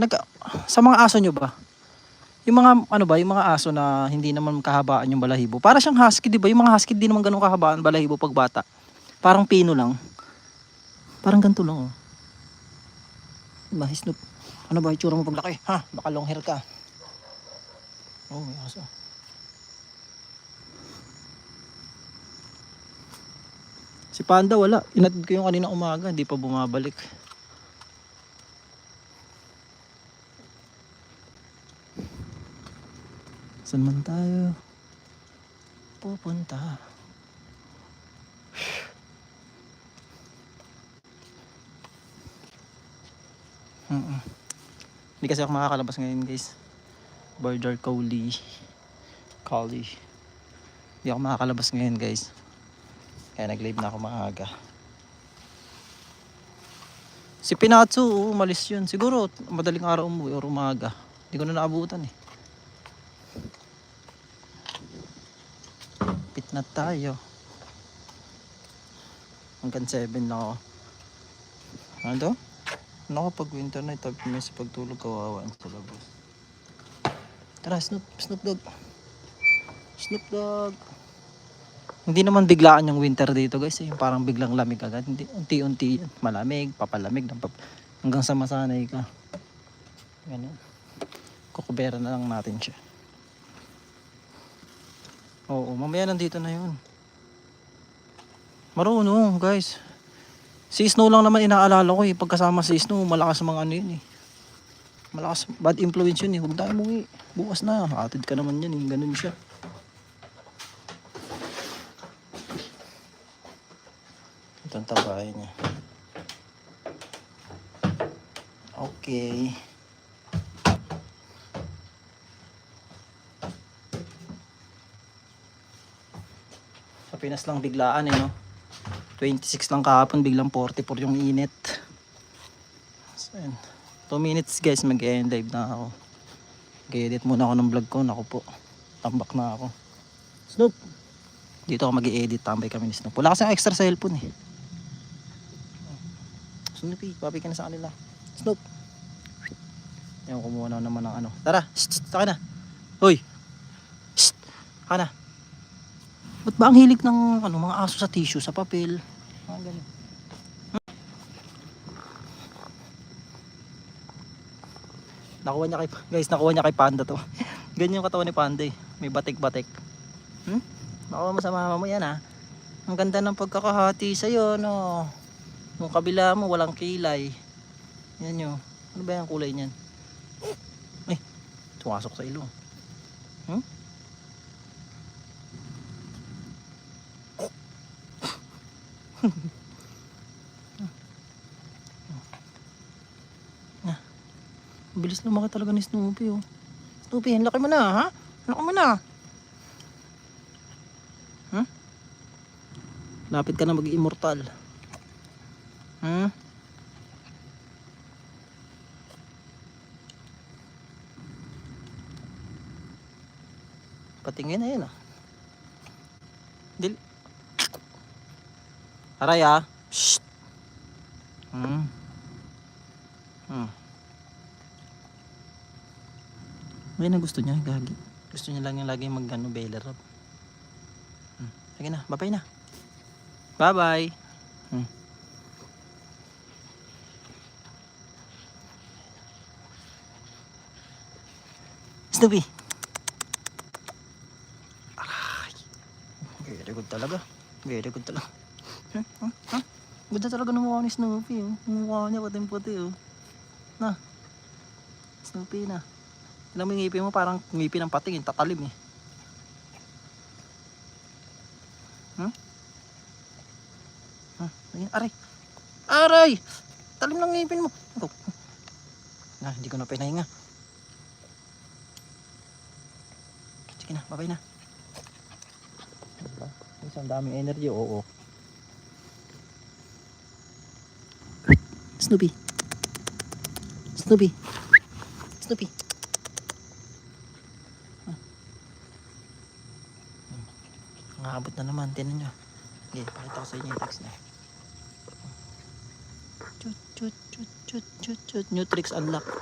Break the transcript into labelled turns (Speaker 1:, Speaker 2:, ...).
Speaker 1: nag, sa mga aso nyo ba? Yung mga, ano ba, yung mga aso na hindi naman kahabaan yung balahibo. Para siyang husky, di ba? Yung mga husky di naman ganun kahabaan balahibo pag bata. Parang pino lang. Parang ganito lang, oh. Diba, Snoop? Ano ba, itsura mo paglaki? Ha? Baka long hair ka. Oh, may aso. Si Panda wala. Inatid ko yung kanina umaga, hindi pa bumabalik. Saan man tayo pupunta? Mm-mm. Hindi kasi ako makakalabas ngayon guys. Border Collie. Collie. Hindi ako makakalabas ngayon guys. Kaya nag-live na ako maaga. Si Pinatsu, oh, umalis yun. Siguro madaling araw umuwi or umaga. Hindi ko na naabutan eh. Pit na tayo. Hanggang 7 na ako. Ano to? Ano pag winter night, tabi may sa pagtulog kawawaan sa labas. Tara, Snoop, Snoop Dogg. Snoop Dogg. Hindi naman biglaan yung winter dito guys. Eh. Parang biglang lamig agad. Hindi, unti-unti. Malamig, papalamig. pap- hanggang sa masanay ka. Ganun. Kukubera na lang natin siya. Oo, mamaya nandito na yun. Marunong guys. Si Snow lang naman inaalala ko eh. Pagkasama si Snow, malakas mga ano yun eh. Malakas, bad influence yun eh. Huwag tayo umuwi. Bukas na. Atid ka naman yan eh. Ganun siya. Ito ang tabahay niya. Okay. Pinas lang biglaan eh no. 26 lang kahapon, biglang 44 yung init. So, 2 minutes guys, mag-end live na ako. Mag-edit muna ako ng vlog ko. Naku po, tambak na ako. Snoop! Dito ako mag-edit, tambay kami ni Snoop. Wala kasi extra sa cellphone eh. Snoopy, papi ka na sa kanila. Snoop! Yan, kumuha na naman ng ano. Tara, shh, shh, na. Hoy! Shh, saka na. Ba't ba ang hilig ng ano, mga aso sa tissue, sa papel? Mga ganun. Nakuha niya kay, guys, nakuha niya kay Panda to. Ganyan yung katawan ni Panda eh. May batik-batik. Hmm? Nakuha mo sa mama mo yan ha. Ang ganda ng pagkakahati sa'yo, no. Yung kabila mo, walang kilay. Yan yun. Ano ba yung kulay niyan? Eh, tumasok sa ilong. Hmm? Ang Bilis lumaki talaga ni Snoopy oh. Snoopy, ang laki mo na ha? Ang laki mo na. Hmm? Lapit ka na mag-immortal. Hmm? Patingin na yun ah. Dil Aray ah. Shh. Hmm. Hmm. May na gusto niya, gagi. Gusto niya lang yung lagi mag ano, belly rub. Hmm. Sige na, bye-bye na. Bye-bye. Hmm. Snoopy. Aray. Very good talaga. Very good talaga. Hmm? Hmm? Hmm? Ganda talaga ng mukha ni Snoopy. Oh. Mukha niya puting-puti. Oh. Na. Snoopy na. Mo yung ngipin mo parang ngipin ng pating, tatalim eh. Hmm? Hmm? Ayun, aray! Aray! Talim ng ngipin mo. Ito. Na, hindi ko na pinahinga. Sige na, babay na. Isang daming energy, oo. Snoopy. Snoopy. Snoopy. Nakabot na naman, tinan nyo. Okay, pakita ko sa inyo yung text na. Chut, chut, chut, chut, chut, chut. New tricks unlock.